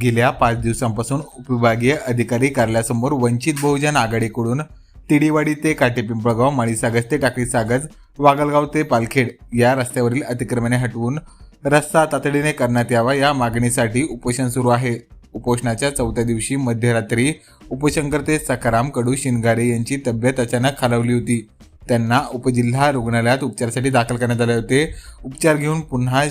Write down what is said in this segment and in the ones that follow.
गेल्या पाच दिवसांपासून उपविभागीय अधिकारी कार्यालयासमोर वंचित बहुजन आघाडीकडून तिडीवाडी ते काटेपिंपळगाव माळीसागज ते टाकळीसागज वागलगाव ते पालखेड या रस्त्यावरील अतिक्रमणे हटवून रस्ता तातडीने करण्यात यावा या मागणीसाठी उपोषण सुरू आहे. उपोषणाच्या चौथ्या दिवशी मध्यरात्री उपशंकरते सकाराम कडू शिनगारे यांची तब्येत अचानक खालावली होती. त्यांना उपजिल्हा रुग्णालयात उपचारासाठी दाखल करण्यात आले होते. उपचार घेऊन पुन्हा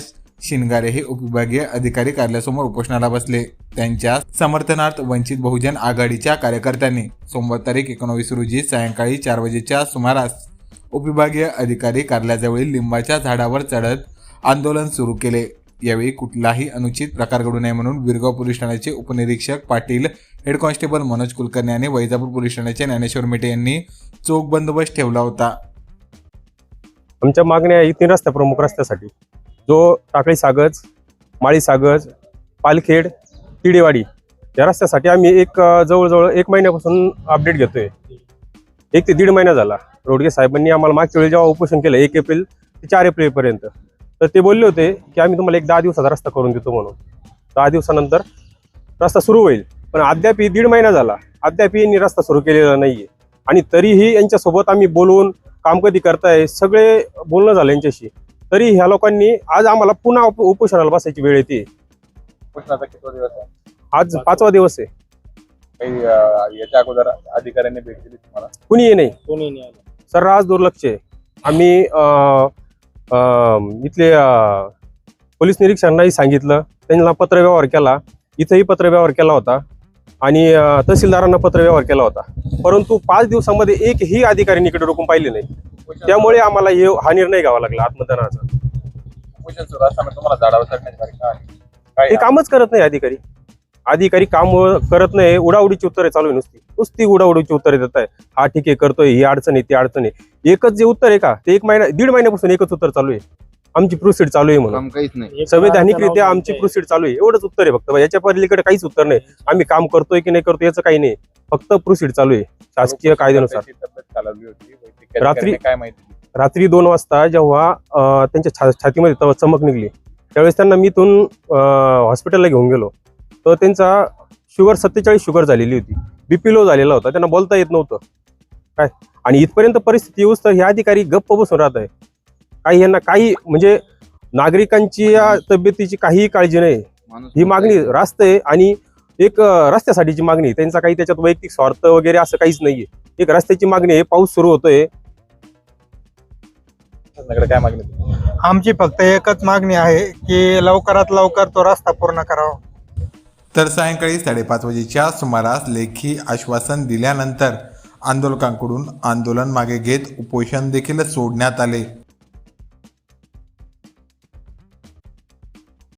शिनगारे हे उपविभागीय अधिकारी कार्यालयासमोर उपोषणाला बसले. त्यांच्या समर्थनार्थ वंचित बहुजन आघाडीच्या कार्यकर्त्यांनी सोमवार तारीख एकोणवीस रोजी सायंकाळी चार वाजेच्या सुमारास उपविभागीय अधिकारी कार्यालयाजवळील लिंबाच्या झाडावर चढत आंदोलन सुरू केले. यावेळी कुठलाही अनुचित प्रकार घडू नये म्हणून बिरगाव पोलीस ठाण्याचे उपनिरीक्षक पाटील हेड कॉन्स्टेबल मनोज कुलकर्णी आणि वैजापूर पोलीस ठाण्याचे ज्ञानेश्वर मेटे यांनी चोख बंदोबस्त ठेवला होता. आमच्या मागण्या आहे तीन रस्त्या प्रमुख रस्त्यासाठी. जो टाकळी सागज माळी सागज पालखेड तिडेवाडी या रस्त्यासाठी आम्ही एक जवळजवळ एक महिन्यापासून अपडेट घेतोय. एक ते दीड महिना झाला. रोडगे साहेबांनी आम्हाला मागच्या वेळी जेव्हा उपोषण केलं एक एप्रिल ते चार एप्रिलपर्यंत तर ते बोलले होते की आम्ही तुम्हाला एक दहा दिवसाचा रस्ता करून देतो म्हणून. दहा दिवसानंतर रस्ता सुरू होईल. पण अद्याप दीड महिना झाला. अद्याप यांनी रस्ता सुरू केलेला नाहीये. आणि तरीही यांच्यासोबत आम्ही बोलवून काम कधी करताय सगळे बोलणं झालं यांच्याशी. तरी ह्या लोकांनी आज आम्हाला पुन्हा उप- उपोषणाला बसायची वेळ येते. उपोषणाचा किती दिवस आहे? आज पाचवा दिवस आहे. काही अं, याच्या अगोदर अधिकाऱ्यांनी भेट दिली तुम्हाला? कुणी नाही. सर्रास दुर्लक्ष आहे. आम्ही अं, अं, इथले अं, पोलीस निरीक्षकांनाही सांगितलं. त्यांना पत्रव्यवहार केला. इथंही पत्रव्यवहार केला होता. आणि अं, तहसीलदारांना पत्रव्यवहार केला होता. परंतु पाच दिवसामध्ये एकही अधिकाऱ्यांनी इकडे रोखून पाहिले नाही. त्यामुळे आम्हाला हे हा निर्णय घ्यावा लागला आत्मदानाचा. उपोषण सुरू असताना तुम्हाला झाडावर चढण्याची काय काय हे कामच करत नाही अधिकारी. अधिकारी काम करत नाही उडाउडीची उत्तरे चालू आहे नुसती. नुसती उडाउडीची उत्तरे देत आहे. हा ठीक आहे करतोय ही अडचण आहे ती अडचण आहे. एकच जे उत्तर आहे का ते एक महिना दीड महिन्यापासून एकच उत्तर चालू आहे. आमची प्रोसीड चालू आहे म्हणून. काहीच नाही. संवैधानिकरित्या आमची प्रोसीड चालू आहे. एवढंच उत्तर आहे फक्त. याच्या पलीकडे काहीच उत्तर नाही. आम्ही काम करतोय की नाही करतोय याचं काही नाही. फक्त प्रोसीड चालू आहे. शासकीय कायद्यानुसार. त्याची तब्येत खालावली होती. रात्री- काय माहिती? रात्री दोन वाजता जेव्हा अं, त्यांच्या छा छातीमध्ये चमक निघली त्यावेळेस त्यांना मी इथून अं, हॉस्पिटलला घेऊन गेलो. तर त्यांचा शुगर सत्तेचाळीस शुगर झालेली होती. बीपी लो झालेला होता. त्यांना बोलता येत नव्हतं. काय? आणि इथपर्यंत परिस्थिती येऊस तर हे अधिकारी गप्प बसून राहत आहे काही यांना काही म्हणजे नागरिकांची या तब्येतीची काहीही काळजी नाही. ही मागणी रास्त आहे आणि एक अं, रस्त्यासाठीची मागणी आहे. त्यांचा काही त्याच्यात वैयक्तिक स्वार्थ वगैरे असं काहीच नाहीये. एक रस्त्याची मागणी आहे. पाऊस सुरू होतोय. शासनाकडे काय मागणी? आमची फक्त एकच मागणी आहे की लवकरात लवकर तो रस्ता पूर्ण करावा तर सायंकाळी साडेपाच वाजेच्या सुमारास लेखी आश्वासन दिल्यानंतर आंदोलकांकडून आंदोलन मागे घेत उपोषण देखील सोडण्यात आले